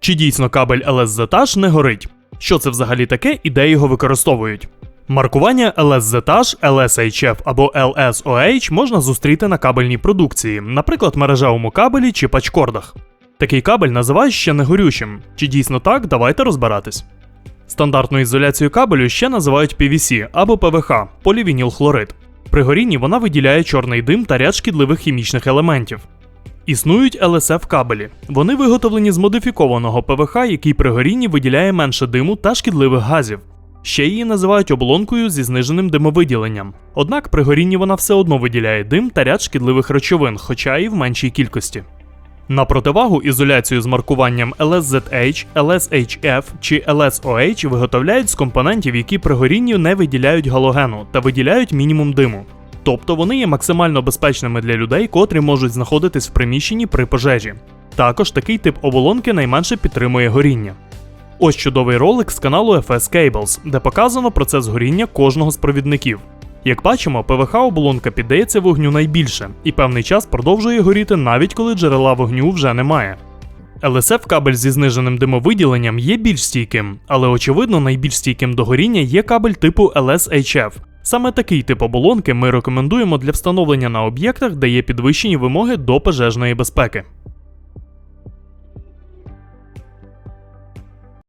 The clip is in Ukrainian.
Чи дійсно кабель LSZH не горить? Що це взагалі таке і де його використовують? Маркування LSZH, LSHF або LSOH можна зустріти на кабельній продукції, наприклад, мережевому кабелі чи пачкордах. Такий кабель називають ще негорючим. Чи дійсно так, давайте розбиратись. Стандартну ізоляцію кабелю ще називають PVC або ПВХ полівінілхлорид. При горінні вона виділяє чорний дим та ряд шкідливих хімічних елементів. Існують LSF кабелі. Вони виготовлені з модифікованого ПВХ, який при горінні виділяє менше диму та шкідливих газів. Ще її називають оболонкою зі зниженим димовиділенням. Однак при горінні вона все одно виділяє дим та ряд шкідливих речовин, хоча і в меншій кількості. На противагу ізоляцію з маркуванням LSZH, LSHF чи LSOH виготовляють з компонентів, які при горінні не виділяють галогену та виділяють мінімум диму. Тобто вони є максимально безпечними для людей, котрі можуть знаходитись в приміщенні при пожежі. Також такий тип оболонки найменше підтримує горіння. Ось чудовий ролик з каналу FS Cables, де показано процес горіння кожного з провідників. Як бачимо, ПВХ оболонка піддається вогню найбільше і певний час продовжує горіти навіть коли джерела вогню вже немає. LSF кабель зі зниженим димовиділенням є більш стійким, але очевидно найбільш стійким до горіння є кабель типу LSHF. Саме такий тип оболонки ми рекомендуємо для встановлення на об'єктах, де є підвищені вимоги до пожежної безпеки.